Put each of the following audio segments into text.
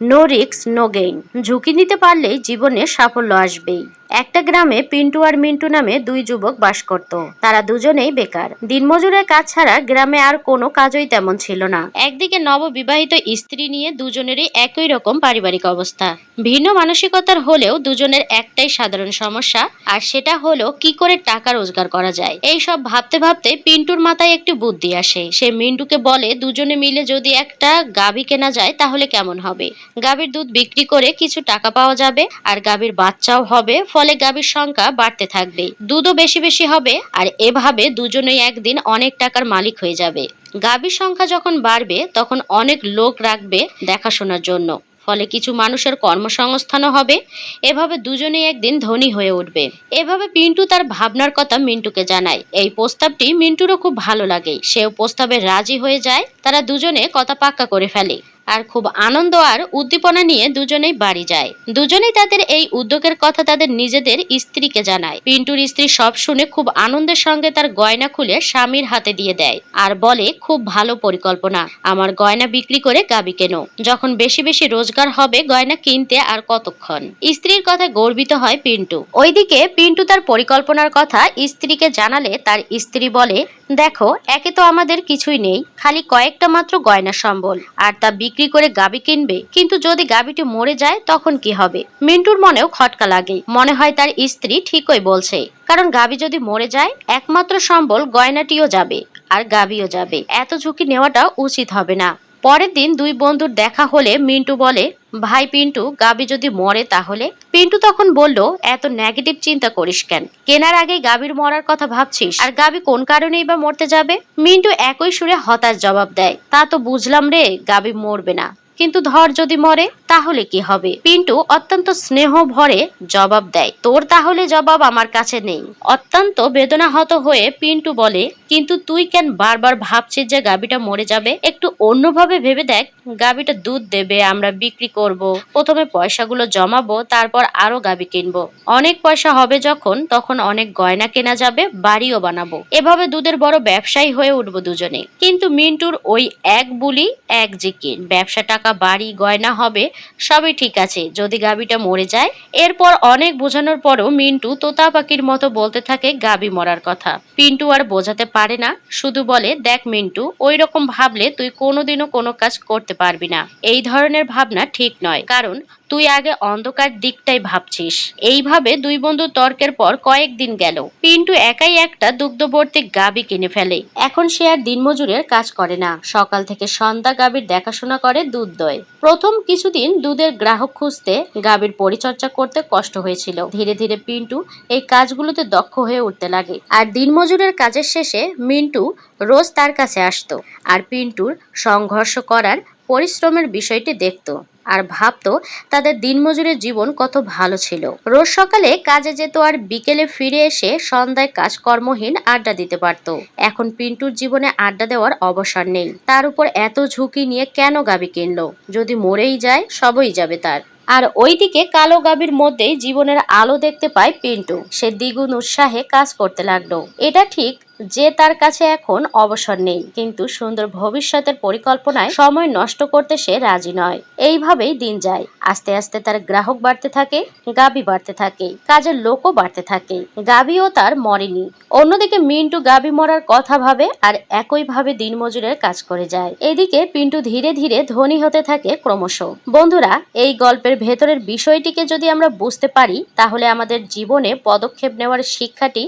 No রিক্স no gain ঝুঁকি নিতে পারলেই জীবনে সাফল্য আসবেই। একটা গ্রামে পিন্টু আর মিন্টু নামে দুই যুবক বাস করত। তারা দুজনেই বেকার। দিনমজুরের কাজ ছাড়া গ্রামে আর কোনো কাজই তেমন ছিল না। একদিকে নববিবাহিত স্ত্রী নিয়ে দুজনেরই একই রকম পারিবারিক অবস্থা। ভিন্ন মানসিকতার হলেও দুজনের একটাই সাধারণ সমস্যা, আর সেটা হলো কি করে টাকা রোজগার করা যায়। এই সব ভাবতে ভাবতে পিন্টুর মাথায় একটি বুদ্ধি আসে। সে মিন্টুকে বলে, দুজনে মিলে যদি একটা গাভী কেনা যায়, তাহলে কেমন হবে? গাভীর দুধ বিক্রি করে কিছু টাকা পাওয়া যাবে, আর গাভীর বাচ্চাও হবে, ফলে গাভীর সংখ্যা বাড়তে থাকবে। দুধও বেশি বেশি হবে আর এভাবে দুজনেই একদিন অনেক টাকার মালিক হয়ে যাবে। গাভীর সংখ্যা যখন বাড়বে, তখন অনেক লোক রাখবে দেখাশোনার জন্য। ফলে কিছু মানুষের কর্মসংস্থানও হবে। এভাবে দুজনেই একদিন ধনী হয়ে উঠবে। এভাবে পিন্টু তার ভাবনার কথা মিন্টুকে জানায়। এই প্রস্তাবটি মিন্টুরও খুব ভালো লাগে। সেও প্রস্তাবে রাজি হয়ে যায়। তারা দুজনে কথা পাক্কা করে ফেলে। আর খুব আনন্দ আর উদ্দীপনা নিয়ে দুজনেই বাড়ি যায়। দুজনেই তাদের এই উদ্যোগের কথা তাদের নিজেদের স্ত্রীকে জানায়। পিন্টুর স্ত্রী সব শুনে খুব আনন্দের সঙ্গে তার গয়না খুলে স্বামীর হাতে দিয়ে দেয় আর বলে, খুব ভালো পরিকল্পনা। আমার গয়না বিক্রি করে গাবি কেনো। যখন বেশি বেশি রোজগার হবে, গয়না কিনতে আর কতক্ষণ? স্ত্রীর কথা গর্বিত হয় পিন্টু। ওইদিকে পিন্টু তার পরিকল্পনার কথা স্ত্রীকে জানালে তার স্ত্রী বলে দেখো, একে তো আমাদের কিছুই নেই, খালি কয়েকটা মাত্র গয়না সম্বল। আর তা বিক্রি করে গাবি কিনবে? কিন্তু যদি গাবিটি মরে যায়, তখন কি হবে? মিন্টুর মনেও খটকা লাগে। মনে হয় তার স্ত্রী ঠিকই বলছে। কারণ গাবি যদি মরে যায়, একমাত্র সম্বল গয়নাটিও যাবে, আর গাবিও যাবে। এত ঝুঁকি নেওয়াটা উচিত হবে না। পরের দিন দুই বন্ধুর দেখা হলে মিন্টু বলে ভাই পিন্টু, গাবি যদি মরে তাহলে? পিন্টু তখন বলল, এত নেগেটিভ চিন্তা করিস কেন? কেনার আগে গাবির মরার কথা ভাবছিস। আর গাবি কোন কারণেই বা মরতে যাবে? মিন্টু একই সুরে হতাশ জবাব দেয়, তা তো বুঝলাম রে, গাবি মরবে না। কিন্তু ধর যদি মরে, তাহলে কি হবে? পিন্টু অত্যন্ত স্নেহ ভরে জবাব দেয়, তোর তাহলে জবাব আমার কাছে নেই। অত্যন্ত বেদনাহত হয়ে পিন্টু বলে, কিন্তু তুই কেন বারবার ভাবছিস যে গাবিটা মরে যাবে? একটু অন্যভাবে ভেবে দেখ গাবিটা দুধ দেবে, আমরা বিক্রি করব। প্রথমে পয়সাগুলো জমাবো, তারপর আরও গাবি কিনবো। অনেক পয়সা হবে যখন, তখন অনেক গয়না কেনা যাবে, বাড়িও বানাবো। এভাবে দুধের বড় ব্যবসায়ী হয়ে উঠবো দুজনে। কিন্তু মিন্টুর ওই এক বুলি, এক জিকির। ব্যবসা টাকা বাড়ি, গয়না হবে, সবই ঠিক আছে। যদি গাবিটা মরে যায়, এরপর অনেক বোঝানোর পরও মিন্টু তোতা পাখির মতো বলতে থাকে গাবি মরার কথা। পিন্টু আর বোঝাতে পারে না, শুধু বলে, দেখ মিন্টু ওই রকম ভাবলে তুই কোনোদিনও কোনো কাজ করতে পারবি না। এই ধরনের ভাবনা ঠিক নয়। কারণ তুই আগে অন্ধকার দিকটাই ভাবছিস। এইভাবে দুই বন্ধু তর্কের পর কয়েকদিন গেল। পিন্টু একাই একটা দুগ্ধবর্তী গাবি কিনে ফেলে। এখন সে আর দিনমজুরের কাজ করে না। সকাল থেকে সন্ধ্যা গাবির দেখাশোনা করে দুধ দয়। প্রথম কিছুদিন দুধের গ্রাহক খুঁজতে গাবির পরিচর্যা করতে কষ্ট হয়েছিল। ধীরে ধীরে পিন্টু এই কাজগুলোতে দক্ষ হয়ে উঠতে লাগে। আর দিনমজুরের কাজের শেষে মিন্টু রোজ তার কাছে আসতো। আর পিন্টুর সংঘর্ষ করার পরিশ্রমের বিষয়টি দেখতো। আর ভাবতো তাদের দিনমজুরের জীবন কত ভালো ছিল। রোজ সকালে কাজে যেত আর বিকেলে ফিরে এসে সন্ধ্যায় কাজকর্মহীন আড্ডা দিতে পারত। এখন পিন্টুর জীবনে আড্ডা দেওয়ার অবসর নেই। তার উপর এত ঝুঁকি নিয়ে কেন গাবি কিনলো? যদি মরেই যায়, সবই যাবে তার। আর ওইদিকে কালো গাবির মধ্যেই জীবনের আলো দেখতে পায় পিন্টু। সে দ্বিগুণ উৎসাহে কাজ করতে লাগল। এটা ঠিক যে তার কাছে এখন অবসর নেই, কিন্তু সুন্দর ভবিষ্যতের পরিকল্পনায় সময় নষ্ট করতে সে রাজি নয়। এইভাবেই দিন যায়। আস্তে আস্তে তার গ্রাহক বাড়তে থাকে, গাবি বাড়তে থাকে, কাজের লোকও বাড়তে থাকে। গাবিও তার মরেনি। অন্যদিকে মিন্টু গাবি মরার কথা ভাবে আর একইভাবে দিনমজুরের কাজ করে যায়। এদিকে পিন্টু ধীরে ধীরে ধনী হতে থাকে ক্রমশ। বন্ধুরা, এই গল্পের ভেতরের বিষয়টিকে যদি আমরা বুঝতে পারি, তাহলে আমাদের জীবনে পদক্ষেপ নেওয়ার শিক্ষাটি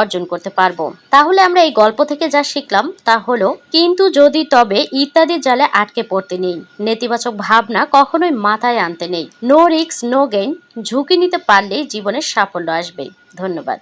অর্জন করতে পারব। তাহলে আমরা এই গল্প থেকে যা শিখলাম তা হলো, কিন্তু যদি তবে ইত্যাদি জালে আটকে পড়তে নেই। নেতিবাচক ভাবনা কখনোই মাথায় আনতে নেই। নো রিক্স নো গেইন, ঝুঁকি নিতে পারলেই জীবনের সাফল্য আসবে। ধন্যবাদ।